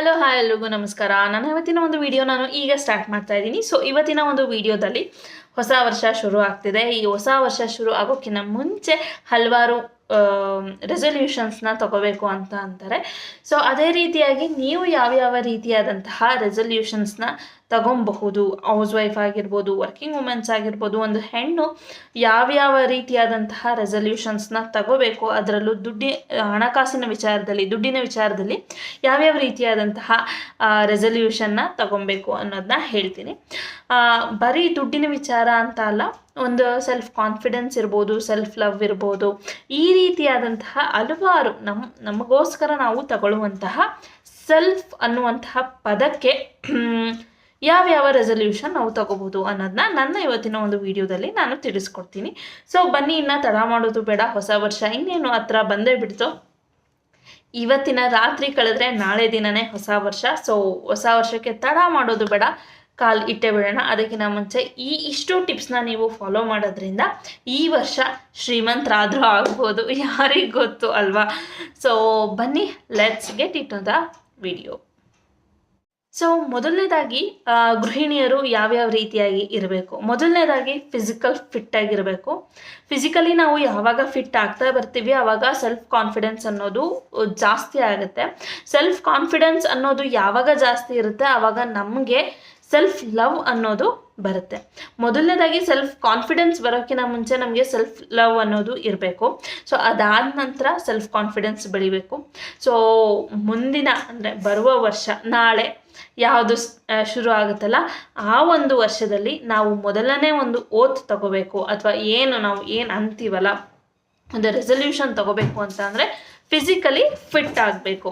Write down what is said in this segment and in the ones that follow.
Hello hi ಎಲ್ರಿಗೂ ನಮಸ್ಕಾರ. ನಾನು ಇವತ್ತಿನ ಒಂದು ವಿಡಿಯೋ ನಾನು ಈಗ ಸ್ಟಾರ್ಟ್ ಮಾಡ್ತಾ ಇದ್ದೀನಿ. ಸೊ ಇವತ್ತಿನ ಒಂದು ವಿಡಿಯೋದಲ್ಲಿ ಹೊಸ ವರ್ಷ ಶುರು ಆಗ್ತಿದೆ. ಈ ಹೊಸ ವರ್ಷ ಶುರು ಆಗೋಕ್ಕಿಂತ ಮುಂಚೆ ಹಲವಾರು ರೆಸೊಲ್ಯೂಷನ್ಸ್ನ ತಗೋಬೇಕು ಅಂತ ಅಂತಾರೆ. ಸೊ ಅದೇ ರೀತಿಯಾಗಿ ನೀವು ಯಾವ್ಯಾವ ರೀತಿಯಾದಂತಹ ರೆಸೊಲ್ಯೂಷನ್ಸ್ನ ತಗೊಬಹುದು? ಹೌಸ್ ವೈಫ್ ಆಗಿರ್ಬೋದು, ವರ್ಕಿಂಗ್ ವುಮೆನ್ಸ್ ಆಗಿರ್ಬೋದು, ಒಂದು ಹೆಣ್ಣು ಯಾವ್ಯಾವ ರೀತಿಯಾದಂತಹ ರೆಸೊಲ್ಯೂಷನ್ಸ್ನ ತಗೋಬೇಕು? ಅದರಲ್ಲೂ ದುಡ್ಡಿ, ಹಣಕಾಸಿನ ವಿಚಾರದಲ್ಲಿ, ದುಡ್ಡಿನ ವಿಚಾರದಲ್ಲಿ ಯಾವ್ಯಾವ ರೀತಿಯಾದಂತಹ ರೆಸೊಲ್ಯೂಷನ್ನ ತಗೊಬೇಕು ಅನ್ನೋದನ್ನ ಹೇಳ್ತೀನಿ. ಬರೀ ದುಡ್ಡಿನ ವಿಚಾರ ಅಂತ ಅಲ್ಲ, ಒಂದು ಸೆಲ್ಫ್ ಕಾನ್ಫಿಡೆನ್ಸ್ ಇರ್ಬೋದು ಸೆಲ್ಫ್ ಲವ್ ಇರ್ಬೋದು, ಈ ರೀತಿಯಾದಂತಹ ಹಲವಾರು ನಮ್ಮ ನಮಗೋಸ್ಕರ ನಾವು ತಗೊಳ್ಳುವಂತಹ ಸೆಲ್ಫ್ ಅನ್ನುವಂತಹ ಪದಕ್ಕೆ ಯಾವ್ಯಾವ ರೆಸೊಲ್ಯೂಷನ್ ನಾವು ತಗೋಬಹುದು ಅನ್ನೋದನ್ನ ನನ್ನ ಇವತ್ತಿನ ಒಂದು ವಿಡಿಯೋದಲ್ಲಿ ನಾನು ತಿಳಿಸ್ಕೊಡ್ತೀನಿ. ಸೊ ಬನ್ನಿ, ಇನ್ನು ತಡ ಮಾಡೋದು ಬೇಡ. ಹೊಸ ವರ್ಷ ಇನ್ನೇನು ಹತ್ರ ಬಂದೇ ಬಿಡ್ತು. ಇವತ್ತಿನ ರಾತ್ರಿ ಕಳೆದ್ರೆ ನಾಳೆ ದಿನನೇ ಹೊಸ ವರ್ಷ. ಸೊ ಹೊಸ ವರ್ಷಕ್ಕೆ ತಡ ಮಾಡೋದು ಬೇಡ. ಕಾಲ್ ಇಟ್ಟೆ ಬಿಡೋಣ. ಅದಕ್ಕಿಂತ ಮುಂಚೆ ಈ ಇಷ್ಟು ಟಿಪ್ಸ್ನ ನೀವು ಫಾಲೋ ಮಾಡೋದ್ರಿಂದ ಈ ವರ್ಷ ಶ್ರೀಮಂತರಾದರೂ ಆಗ್ಬೋದು. ಯಾರಿಗೆ ಗೊತ್ತು ಅಲ್ವಾ? ಸೊ ಬನ್ನಿ let's get into the video so ಮೊದಲನೇದಾಗಿ ಗೃಹಿಣಿಯರು ಯಾವ್ಯಾವ ರೀತಿಯಾಗಿ ಇರಬೇಕು? ಮೊದಲನೇದಾಗಿ ಫಿಸಿಕಲ್ ಫಿಟ್ ಆಗಿರಬೇಕು. ಫಿಸಿಕಲಿ ನಾವು ಯಾವಾಗ ಫಿಟ್ ಆಗ್ತಾ ಬರ್ತೀವಿ ಆವಾಗ ಸೆಲ್ಫ್ ಕಾನ್ಫಿಡೆನ್ಸ್ ಅನ್ನೋದು ಜಾಸ್ತಿ ಆಗುತ್ತೆ. ಸೆಲ್ಫ್ ಕಾನ್ಫಿಡೆನ್ಸ್ ಅನ್ನೋದು ಯಾವಾಗ ಜಾಸ್ತಿ ಇರುತ್ತೆ ಆವಾಗ ನಮಗೆ ಸೆಲ್ಫ್ ಲವ್ ಅನ್ನೋದು ಬರುತ್ತೆ. ಮೊದಲನೇದಾಗಿ ಸೆಲ್ಫ್ ಕಾನ್ಫಿಡೆನ್ಸ್ ಬರೋಕ್ಕಿಂತ ಮುಂಚೆ ನಮಗೆ ಸೆಲ್ಫ್ ಲವ್ ಅನ್ನೋದು ಇರಬೇಕು. ಸೊ ಅದಾದ ನಂತರ ಸೆಲ್ಫ್ ಕಾನ್ಫಿಡೆನ್ಸ್ ಬೆಳಿಬೇಕು. ಸೊ ಮುಂದಿನ ಅಂದರೆ ಬರುವ ವರ್ಷ, ನಾಳೆ ಯಾವುದು ಶುರು ಆಗುತ್ತಲ್ಲ, ಆ ಒಂದು ವರ್ಷದಲ್ಲಿ ನಾವು ಮೊದಲನೇ ಒಂದು ಓತ್ ತಗೋಬೇಕು. ಅಥವಾ ಏನು ನಾವು ಏನು ಅಂತೀವಲ್ಲ, ಒಂದು ರೆಸೊಲ್ಯೂಷನ್ ತಗೋಬೇಕು ಅಂತ ಅಂದರೆ ಫಿಸಿಕಲಿ ಫಿಟ್ ಆಗಬೇಕು.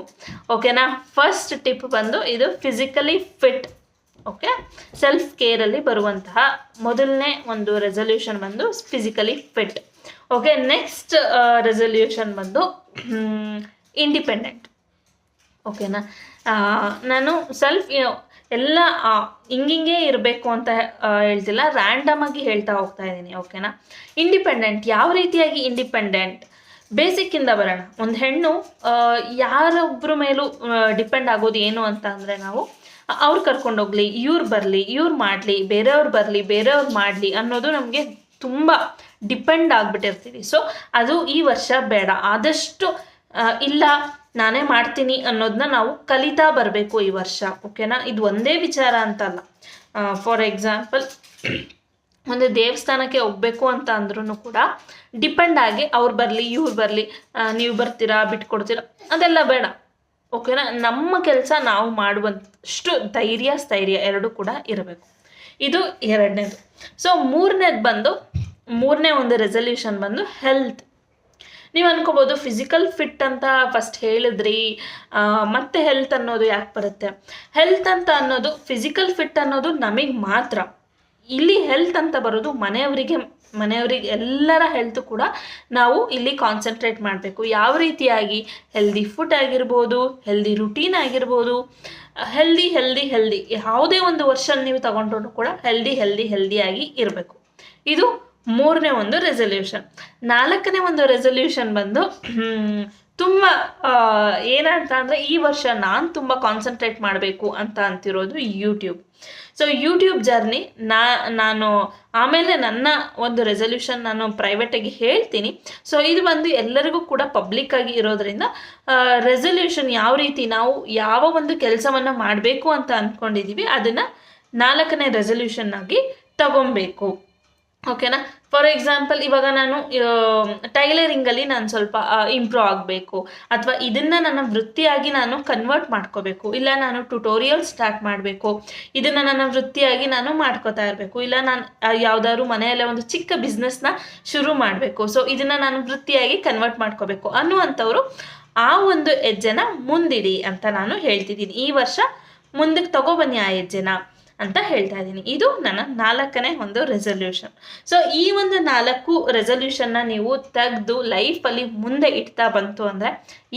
ಓಕೆನಾ ಫಸ್ಟ್ ಟಿಪ್ ಬಂದು ಇದು ಫಿಸಿಕಲಿ ಫಿಟ್ ಓಕೆ ಸೆಲ್ಫ್ ಕೇರಲ್ಲಿ ಬರುವಂತಹ ಮೊದಲನೇ ಒಂದು ರೆಸೊಲ್ಯೂಷನ್ ಬಂದು physically fit okay next resolution ಬಂದು ಇಂಡಿಪೆಂಡೆಂಟ್ ಓಕೆನಾ ನಾನು ಸೆಲ್ಫ್ ಎಲ್ಲ ಹಿಂಗಿಂಗೆ ಇರಬೇಕು ಅಂತ ಹೇಳ್ತಿಲ್ಲ. ರ್ಯಾಂಡಮ್ ಆಗಿ ಹೇಳ್ತಾ ಹೋಗ್ತಾ ಇದ್ದೀನಿ. ಓಕೆನಾ ಇಂಡಿಪೆಂಡೆಂಟ್ ಯಾವ ರೀತಿಯಾಗಿ ಇಂಡಿಪೆಂಡೆಂಟ್ ಬೇಸಿಕ್ಕಿಂದ ಬರೋಣ. ಒಂದು ಹೆಣ್ಣು ಯಾರೊಬ್ಬರ ಮೇಲೂ ಡಿಪೆಂಡ್ ಆಗೋದು ಏನು ಅಂತ ಅಂದರೆ ನಾವು ಅವ್ರು ಕರ್ಕೊಂಡೋಗ್ಲಿ ಇವ್ರು ಬರಲಿ, ಇವ್ರು ಮಾಡಲಿ, ಬೇರೆಯವ್ರು ಬರಲಿ, ಬೇರೆಯವ್ರು ಮಾಡಲಿ ಅನ್ನೋದು ನಮಗೆ ತುಂಬ ಡಿಪೆಂಡ್ ಆಗಿಬಿಟ್ಟಿರ್ತೀವಿ. ಸೊ ಅದು ಈ ವರ್ಷ ಬೇಡ. ಆದಷ್ಟು ಇಲ್ಲ, ನಾನೇ ಮಾಡ್ತೀನಿ ಅನ್ನೋದನ್ನ ನಾವು ಕಲಿತಾ ಬರಬೇಕು ಈ ವರ್ಷ, ಓಕೆನಾ? ಇದು ಒಂದೇ ವಿಚಾರ ಅಂತಲ್ಲ. ಫಾರ್ ಎಕ್ಸಾಂಪಲ್ ಒಂದು ದೇವಸ್ಥಾನಕ್ಕೆ ಹೋಗ್ಬೇಕು ಅಂತ ಅಂದ್ರೂ ಕೂಡ ಡಿಪೆಂಡ್ ಆಗಿ ಅವ್ರು ಬರಲಿ, ಇವ್ರು ಬರಲಿ ನೀವು ಬರ್ತೀರಾ, ಬಿಟ್ಕೊಡ್ತೀರಾ, ಅದೆಲ್ಲ ಬೇಡ. ಓಕೆನಾ ನಮ್ಮ ಕೆಲಸ ನಾವು ಮಾಡುವಷ್ಟು ಧೈರ್ಯ, ಸ್ಥೈರ್ಯ ಎರಡೂ ಕೂಡ ಇರಬೇಕು. ಇದು ಎರಡನೇದು. ಸೊ ಮೂರನೇದು ಬಂದು, ಮೂರನೇ ಒಂದು ರೆಸಲ್ಯೂಷನ್ ಬಂದು ಹೆಲ್ತ್ ನೀವು ಅನ್ಕೋಬೋದು ಫಿಸಿಕಲ್ ಫಿಟ್ ಅಂತ ಫಸ್ಟ್ ಹೇಳಿದ್ರಿ. ಮತ್ತೆ ಹೆಲ್ತ್ ಅನ್ನೋದು ಯಾಕೆ ಬರುತ್ತೆ? ಹೆಲ್ತ್ ಅಂತ ಅನ್ನೋದು ಫಿಸಿಕಲ್ ಫಿಟ್ ಅನ್ನೋದು ನಮಗೆ ಮಾತ್ರ. ಇಲ್ಲಿ ಹೆಲ್ತ್ ಅಂತ ಬರೋದು ಮನೆಯವರಿಗೆ ಮನೆಯವರಿಗೆ ಎಲ್ಲರ ಹೆಲ್ತ್ ಕೂಡ ನಾವು ಇಲ್ಲಿ ಕಾನ್ಸಂಟ್ರೇಟ್ ಮಾಡಬೇಕು. ಯಾವ ರೀತಿಯಾಗಿ? ಹೆಲ್ದಿ ಫುಡ್ ಆಗಿರ್ಬೋದು ಹೆಲ್ದಿ ರುಟೀನ್ ಆಗಿರ್ಬೋದು ಹೆಲ್ದಿ ಹೆಲ್ದಿ ಹೆಲ್ದಿ ಯಾವುದೇ ಒಂದು ವರ್ಷ ನೀವು ತಗೊಂಡ್ರು ಕೂಡ ಹೆಲ್ದಿ ಹೆಲ್ದಿ ಹೆಲ್ದಿಯಾಗಿ ಇರಬೇಕು. ಇದು ಮೂರನೇ ಒಂದು ರೆಸೊಲ್ಯೂಷನ್ ನಾಲ್ಕನೇ ಒಂದು ರೆಸೊಲ್ಯೂಷನ್ ಬಂದು ತುಂಬ ಏನಂತ ಅಂದರೆ ಈ ವರ್ಷ ನಾನು ತುಂಬ ಕಾನ್ಸಂಟ್ರೇಟ್ ಮಾಡಬೇಕು ಅಂತ ಅಂತಿರೋದು ಯೂಟ್ಯೂಬ್ ಸೊ ಯೂಟ್ಯೂಬ್ ಜರ್ನಿ ನಾ, ನಾನು ಆಮೇಲೆ ನನ್ನ ಒಂದು ರೆಸೊಲ್ಯೂಷನ್ ನಾನು ಪ್ರೈವೇಟಾಗಿ ಹೇಳ್ತೀನಿ. ಸೊ ಇದು ಬಂದು ಎಲ್ಲರಿಗೂ ಕೂಡ ಪಬ್ಲಿಕ್ ಆಗಿ ಇರೋದ್ರಿಂದ ರೆಸೊಲ್ಯೂಷನ್ ಯಾವ ರೀತಿ ನಾವು ಯಾವ ಒಂದು ಕೆಲಸವನ್ನು ಮಾಡಬೇಕು ಅಂತ ಅಂದ್ಕೊಂಡಿದ್ದೀವಿ ಅದನ್ನು ನಾಲ್ಕನೇ ರೆಸಲ್ಯೂಷನ್ ಆಗಿ ತಗೊಬೇಕು. ಓಕೆನಾ ಫಾರ್ ಎಕ್ಸಾಂಪಲ್ ಇವಾಗ ನಾನು ಟೈಲರಿಂಗಲ್ಲಿ ನಾನು ಸ್ವಲ್ಪ ಇಂಪ್ರೂವ್ ಆಗಬೇಕು. ಅಥವಾ ಇದನ್ನು ನನ್ನ ವೃತ್ತಿಯಾಗಿ ನಾನು ಕನ್ವರ್ಟ್ ಮಾಡ್ಕೋಬೇಕು. ಇಲ್ಲ ನಾನು ಟ್ಯುಟೋರಿಯಲ್ ಸ್ಟಾರ್ಟ್ ಮಾಡಬೇಕು. ಇದನ್ನು ನನ್ನ ವೃತ್ತಿಯಾಗಿ ನಾನು ಮಾಡ್ಕೋತಾ ಇರಬೇಕು. ಇಲ್ಲ ನಾನು ಯಾವುದಾದ್ರು ಮನೆಯಲ್ಲೇ ಒಂದು ಚಿಕ್ಕ ಬಿಸ್ನೆಸ್ನ ಶುರು ಮಾಡಬೇಕು. ಸೊ ಇದನ್ನು ನಾನು ವೃತ್ತಿಯಾಗಿ ಕನ್ವರ್ಟ್ ಮಾಡ್ಕೋಬೇಕು. ಅನ್ನುವಂಥವ್ರು ಆ ಒಂದು ಹೆಜ್ಜೆನ ಮುಂದಿಡಿ ಅಂತ ನಾನು ಹೇಳ್ತಿದ್ದೀನಿ. ಈ ವರ್ಷ ಮುಂದಕ್ಕೆ ತಗೊಬನ್ನಿ ಆ ಹೆಜ್ಜೆನ. ಅಂತ ಹೇಳ್ತಾ ಇದ್ದೀನಿ. ಇದು ನನ್ನ ನಾಲ್ಕನೇ ಒಂದು ರೆಸೊಲ್ಯೂಷನ್ ಸೊ ಈ ಒಂದು ನಾಲ್ಕು ರೆಸೊಲ್ಯೂಷನ್ನ ನೀವು ತೆಗೆದು ಲೈಫಲ್ಲಿ ಮುಂದೆ ಇಡ್ತಾ ಬಂತು ಅಂದರೆ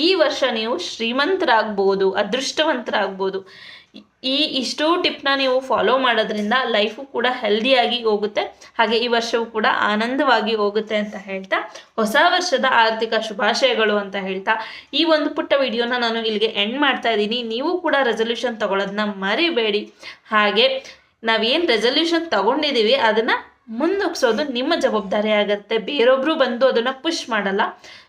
ಈ ವರ್ಷ ನೀವು ಶ್ರೀಮಂತರಾಗ್ಬೋದು, ಅದೃಷ್ಟವಂತರಾಗ್ಬೋದು. ಈ ಇಷ್ಟು ಟಿಪ್ನ ನೀವು ಫಾಲೋ ಮಾಡೋದ್ರಿಂದ ಲೈಫು ಕೂಡ ಹೆಲ್ದಿಯಾಗಿ ಹೋಗುತ್ತೆ. ಹಾಗೆ ಈ ವರ್ಷವೂ ಕೂಡ ಆನಂದವಾಗಿ ಹೋಗುತ್ತೆ ಅಂತ ಹೇಳ್ತಾ, ಹೊಸ ವರ್ಷದ ಆರ್ಥಿಕ ಶುಭಾಶಯಗಳು ಅಂತ ಹೇಳ್ತಾ, ಈ ಒಂದು ಪುಟ್ಟ ವಿಡಿಯೋನ ನಾನು ಇಲ್ಲಿಗೆ ಎಂಡ್ ಮಾಡ್ತಾ ಇದ್ದೀನಿ. ನೀವು ಕೂಡ ರೆಸೊಲ್ಯೂಷನ್ ತಗೊಳ್ಳೋದನ್ನ ಮರಿಬೇಡಿ. ಹಾಗೆ ನಾವೇನು ರೆಸೊಲ್ಯೂಷನ್ ತಗೊಂಡಿದ್ದೀವಿ, ಅದನ್ನು ಮುಂದುಗ್ಸೋದು ನಿಮ್ಮ ಜವಾಬ್ದಾರಿ ಆಗುತ್ತೆ. ಬೇರೊಬ್ಬರು ಬಂದು ಅದನ್ನು ಪುಷ್ ಮಾಡಲ್ಲ.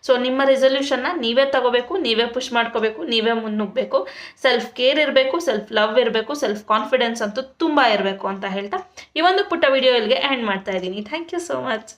ಸೊ ನಿಮ್ಮ ರೆಸೊಲ್ಯೂಷನ್ನ ನೀವೇ ತಗೋಬೇಕು, ನೀವೇ ಪುಷ್ ಮಾಡ್ಕೋಬೇಕು, ನೀವೇ ಮುನ್ನುಗ್ಬೇಕು ಸೆಲ್ಫ್ ಕೇರ್ ಇರಬೇಕು ಸೆಲ್ಫ್ ಲವ್ ಇರಬೇಕು ಸೆಲ್ಫ್ ಕಾನ್ಫಿಡೆನ್ಸ್ ಅಂತೂ ತುಂಬ ಇರಬೇಕು ಅಂತ ಹೇಳ್ತಾ ಈ ಒಂದು ಪುಟ್ಟ ವಿಡಿಯೋ ಇಲ್ಲಿಗೆ ಎಂಡ್ ಮಾಡ್ತಾ ಇದ್ದೀನಿ. Thank you so much